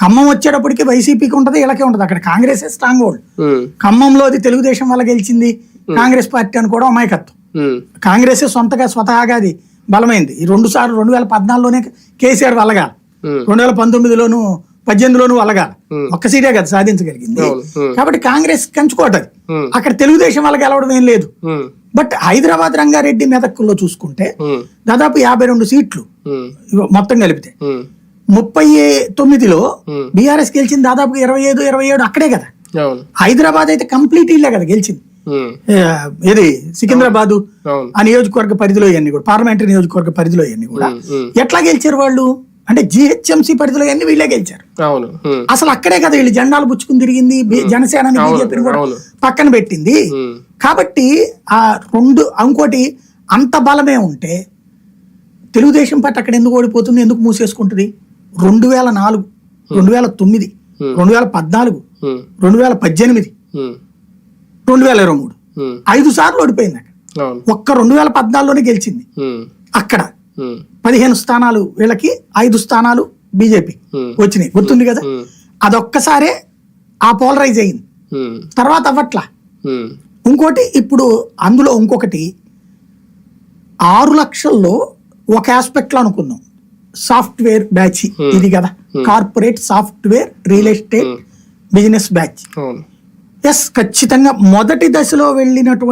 ఖమ్మం వచ్చేటప్పటికి వైసీపీకి ఉంటది ఇలాగే ఉంటది. అక్కడ కాంగ్రెస్ స్ట్రాంగ్ హోల్డ్ ఖమ్మంలో అది తెలుగుదేశం వల్ల గెలిచింది కాంగ్రెస్ పార్టీ అని కూడా అమాయకత్వం. కాంగ్రెస్ సొంతగా స్వతహాగా అది బలమైంది. ఈ రెండు సార్లు రెండు వేల పద్నాలుగులోనే కేసీఆర్ వల్లగాలి ఉమ్, రెండు వేల పంతొమ్మిదిలోను పద్దెనిమిదిలోను వల్లగాలి Hmm. ఒక్క సీటే కదా సాధించగలిగింది. కాబట్టి కాంగ్రెస్ కంచుకోటది. అక్కడ తెలుగుదేశం వల్ల గెలవడం ఏం లేదు. బట్ హైదరాబాద్ రంగారెడ్డి మెదక్లో చూసుకుంటే దాదాపు యాభై రెండు సీట్లు మొత్తం కలిపితే. ముప్పై తొమ్మిదిలో. బీఆర్ఎస్ గెలిచింది దాదాపు ఇరవై ఐదు ఇరవై ఏడు అక్కడే కదా. హైదరాబాద్ అయితే కంప్లీట్ ఇల్లే కదా గెలిచింది. ఏది? సికింద్రాబాదు ఆ నియోజకవర్గ పరిధిలో ఇవన్నీ కూడా పార్లమెంటరీ నియోజకవర్గ పరిధిలో ఇవన్నీ కూడా. ఎట్లా గెలిచారు వాళ్ళు? అంటే జిహెచ్ఎంసీ పరిధిలో అన్ని వీళ్ళే గెలిచారు. అసలు అక్కడే కదా వీళ్ళు జెండాలు పుచ్చుకుని తిరిగింది జనసేనని అవును, బీజేపీని కూడా. పక్కన పెట్టింది. కాబట్టి ఆ రెండు ఇంకోటి అంత బలమే ఉంటే తెలుగుదేశం పార్టీ అక్కడ ఎందుకు ఓడిపోతుంది ఎందుకు మూసేసుకుంటుంది? రెండు వేల నాలుగు రెండు వేల తొమ్మిది Hmm. రెండు వేల పద్నాలుగు ఉమ్, రెండు వేల పద్దెనిమిది రెండు వేల ఇరవై మూడు. ఐదు సార్లు ఓడిపోయింది అక్కడ ఒక్క రెండు వేల పద్నాలుగులోనే గెలిచింది. అక్కడ పదిహేను స్థానాలు వీళ్ళకి ఐదు స్థానాలు బీజేపీ Hmm. వచ్చినాయి. గుర్తుంది కదా? అదొక్కసారే ఆ పోలరైజ్ అయింది. తర్వాత అవ్వట్లా? ఇంకోటి ఇప్పుడు అందులో ఇంకొకటి ఆరు లక్షల్లో ఒక ఆస్పెక్ట్లో అనుకుందాం. సాఫ్ట్వేర్ బ్యాచ్ ఇది కదా. Corporate software real estate business batch. Yes ఖచ్చితంగా మొదటి దశలో వెళ్ళినటువంటి